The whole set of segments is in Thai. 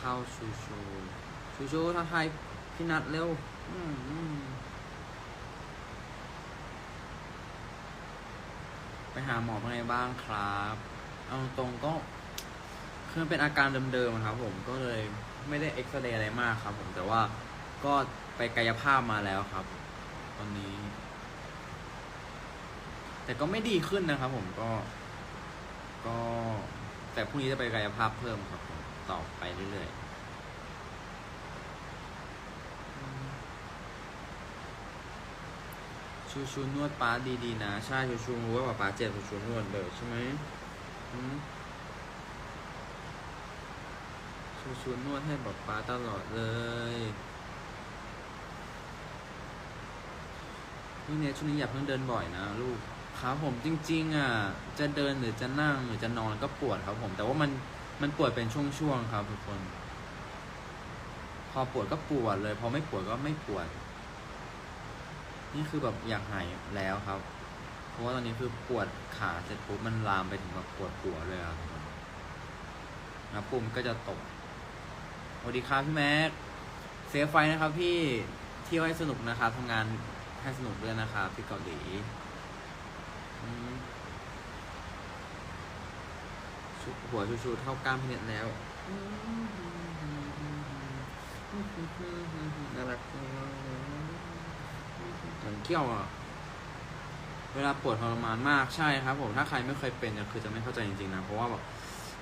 ข้าชูชูชูชูทักทายพี่นัดเร็วไปหาหมอเป็นไงบ้างครับ เอาตรงๆก็คือมันเป็นอาการเดิมๆอะครับ ผมก็เลยไม่ได้เอ็กซเรย์อะไรมากครับ ผมแต่ว่าก็ไปกายภาพมาแล้วครับ ตอนนี้ แต่ก็ไม่ดีขึ้นนะครับ ผมก็ ก็ แต่พรุ่งนี้จะไปกายภาพเพิ่มครับผม ต่อไปเรื่อยๆชูชูนวดป้าดีๆนะ ใช่ชูชูรู้ว่าป้าเจ็บชูชูนวดเลยใช่ไหมอืมชูชูนวดให้ป๊าป้าตลอดเลยนี่เนี่ยช่วงนี้อย่าเพิ่งเดินบ่อยนะลูกครับผมจริง ๆ อะ จะเดินหรือจะนั่งหรือจะนอนก็ปวดครับผม แต่ว่ามัน มันปวดเป็นช่วงๆครับทุกคน พอปวดก็ปวดเลย พอไม่ปวดก็ไม่ปวด นี่คือแบบอยากหายแล้วครับ เพราะว่าตอนนี้คือปวดขาเสร็จปุ๊บมันลามไปถึงแบบปวดหัวเลยครับนะปุ่มก็จะตกสวัสดีครับพี่แม็กเซฟไฟนะครับ พี่เที่ยวให้สนุกนะครับทำงานให้สนุกด้วยนะครับที่เกาหลีอืม หัวชูๆเท่ากล้ามพี่เน็ตแล้วน่ารักจังเลยเหมือนเกี้ยวอะเวลาปวดทรมานมากใช่ครับ ผมถ้าใครไม่เคยเป็นเนี่ยคือจะไม่เข้าใจจริงๆนะเพราะว่าแบบ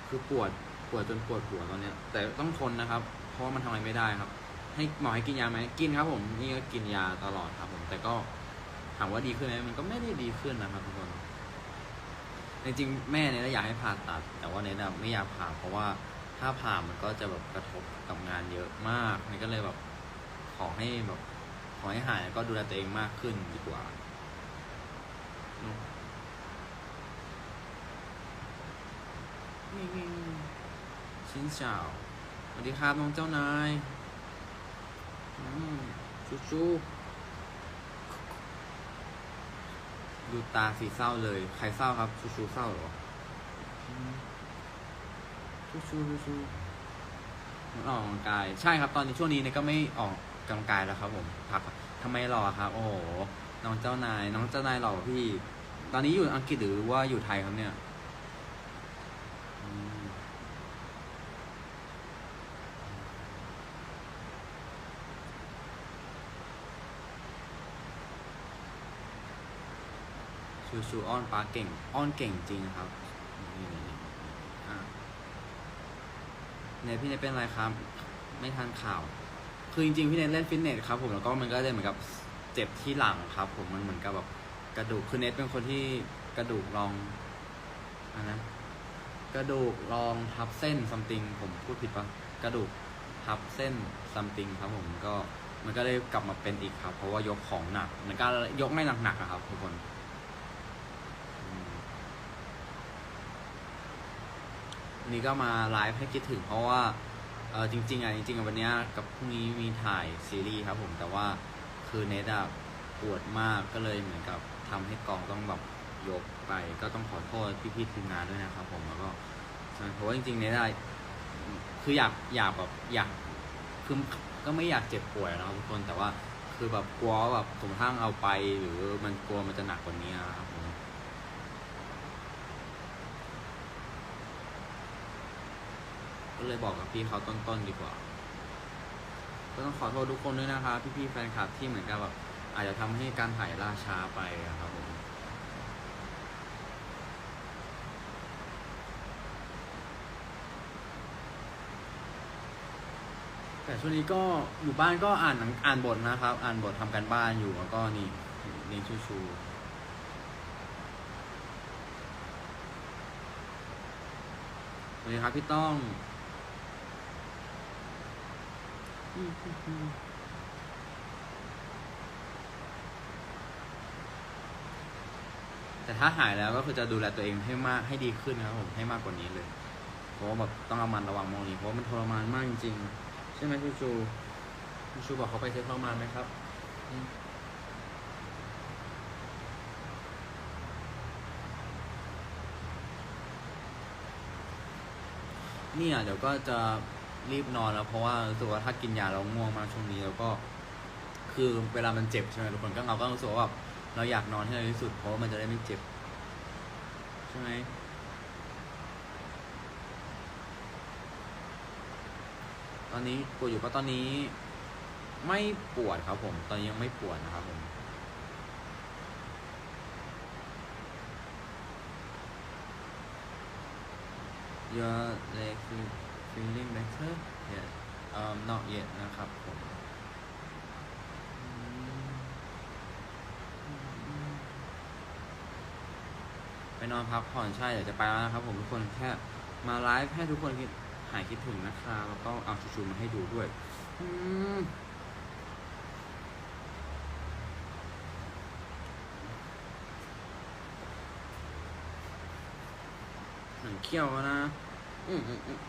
คือปวดปวดจนปวดหัวตอนเนี้ย แต่ต้องทนนะครับ เพราะว่ามันทำอะไรไม่ได้ครับ ให้หมอให้กินยาไหมกินครับ ผมนี่ก็กินยาตลอดครับ ผมแต่ก็ถามว่าดีขึ้นไหมมันก็ไม่ได้ดีขึ้นนะครับทุกคน จริงๆแม่เนี่ยอยากให้ผ่าตัด แต่ว่าเนี่ยไม่อยากผ่าเพราะว่าถ้าผ่ามันก็จะแบบกระทบกับงานเยอะมากนี่ก็เลยแบบขอให้แบบขอให้หายแล้วก็ดูแลตัวเองมากขึ้นดีกว่าเนอะชินเฉาสวัสดีครับน้องเจ้านายอืมชูๆ ดูตาสีเศร้าเลย ใครเศร้าครับ ชูชูเศร้าเหรออืมชูชูชูชูมันออกกำลังกาย ใช่ครับ ตอนนี้ช่วงนี้เนี่ยก็ไม่ออกกำลังกายแล้วครับ ผมพักทำไมหล่อครับ โอ้โห น้องเจ้านาย น้องเจ้านายหล่อกว่าพี่ ตอนนี้อยู่อังกฤษหรือว่าอยู่ไทยครับเนี่ย ชูชูอ้อนปลาเก่ง อ้อนเก่งจริงครับเนี่ยพี่เนเป็นอะไรครับ ไม่ทันข่าว คือจริงๆพี่เนเล่นฟิตเนสครับผมแล้วก็มันก็เลยเหมือนกับเจ็บที่หลังครับ ผมมันเหมือนกับแบบกระดูกคือเนทเป็นคนที่กระดูกรองอันนะกระดูกรองทับเส้นซัมติงผมพูดผิดปะกระดูกทับเส้นซัมติงครับผมก็มันก็เลยกลับมาเป็นอีกครับ เพราะว่ายกของหนักเหมือนกันยกไม่หนักๆอะครับทุกคนอืมวั นี้ก็มาไลฟ์ให้คิดถึงเพราะว่าเออจริงๆอะจริงๆอะวันเนี้ยกับพรุ่งนี้มีถ่ายซีรีส์ครับผมแต่ว่าคือเนทอะปวดมากก็เลยเหมือนกับทำให้กองต้องแบบยกไป ก็ต้องขอโทษพี่ๆทีมงานด้วยนะครับ ผมแล้วก็เพราะว่าจริงๆเนทอะคืออยากอยากแบบอยากคือก็ไม่อยากเจ็บป่วยนะครับทุกคนแต่ว่าคือแบบกลัวแบบสมมติถ้าเอาไป หรือมันกลัวมันจะหนักกว่านี้ครับผม ก็ เลยบอกกับพี่เขาต้นๆดีกว่า ก็ต้องขอโทษทุกคนด้วยนะครับพี่ๆแฟนคลับที่เหมือนกับแบบอาจจะทำให้การถ่ายล่าช้าไปอะครับผมแต่ช่วงนี้ก็อยู่บ้านก็อ่านอ่านบทนะครับ อ่านบททำการบ้านอยู่แล้วก็นี่นี่ชูชูสวัสดีครับพี่ต้อง แต่ถ้าหายแล้วก็คือจะดูแลตัวเองให้มากให้ดีขึ้นนะครับผมให้มากกว่านี้เลย เพราะว่าแบบต้องระมัดระวังมองนี้เพราะมันทรมานมากจริงๆใช่ไหมชูชูชูชูบอกเขาไปเทสทรมานไหมครับเนี่ยเดี๋ยวก็จะ รีบนอนแล้วเพราะว่ารู้สึกว่าถ้ากินยาแล้วง่วงมากช่วงนี้แล้วก็ คือเวลามันเจ็บใช่ไหมทุกคนก็เราก็รู้สึกว่าแบบเราอยากนอนให้เร็วที่สุดเพราะว่ามันจะได้ไม่เจ็บใช่ไหมตอนนี้ปวดอยู่ก็ตอนนี้ ไม่ปวดครับผม ตอนนี้ยังไม่ปวดนะครับผม Your leg feel feeling better yet um not yet นะครับผมไปนอนพักผ่อนใช่เดี๋ยวจะไปแล้วนะครับผมทุกคนแค่มาไลฟ์ให้ทุกคนคิดหายคิดถึงนะครับแล้วก็เอาชูๆมาให้ดูด้วยอืมหนังเขี้ยวแล้วนะ อืมอืมอืม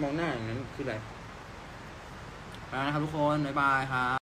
มองหน้าอย่างนั้นคืออะไรไปนะครับทุกคน บ๊ายบายครับ